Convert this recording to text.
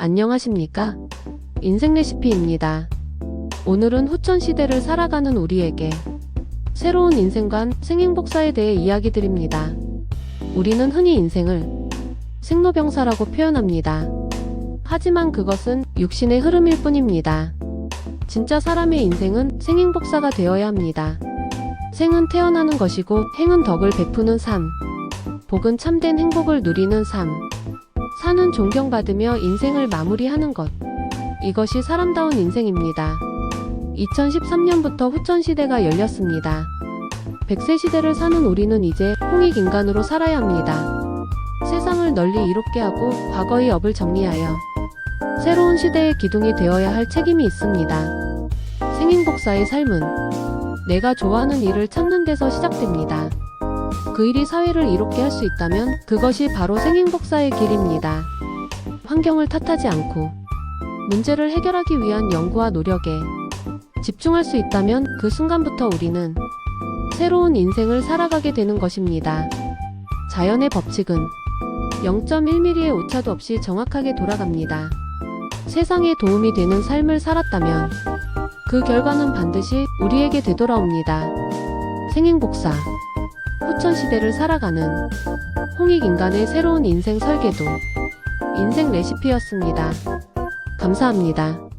안녕하십니까? 인생 레시피입니다. 오늘은 후천 시대를 살아가는 우리에게 새로운 인생관 생행복사에 대해 이야기 드립니다. 우리는 흔히 인생을 생로병사라고 표현합니다. 하지만 그것은 육신의 흐름일 뿐입니다. 진짜 사람의 인생은 생행복사가 되어야 합니다. 생은 태어나는 것이고 행은 덕을 베푸는 삶. 복은 참된 행복을 누리는 삶. 사는 존경받으며 인생을 마무리하는 것. 이것이 사람다운 인생입니다. 2013년부터 후천시대가 열렸습니다. 100세 시대를 사는 우리는 이제 홍익인간으로 살아야 합니다. 세상을 널리 이롭게 하고 과거의 업을 정리하여 새로운 시대의 기둥이 되어야 할 책임이 있습니다. 생인복사의 삶은 내가 좋아하는 일을 찾는 데서 시작됩니다. 그 일이 사회를 이롭게 할 수 있다면 그것이 바로 생행복사의 길입니다. 환경을 탓하지 않고 문제를 해결하기 위한 연구와 노력에 집중할 수 있다면 그 순간부터 우리는 새로운 인생을 살아가게 되는 것입니다. 자연의 법칙은 0.1mm의 오차도 없이 정확하게 돌아갑니다. 세상에 도움이 되는 삶을 살았다면 그 결과는 반드시 우리에게 되돌아옵니다. 생행복사 후천 시대를 살아가는 홍익 인간의 새로운 인생 설계도 인생 레시피였습니다. 감사합니다.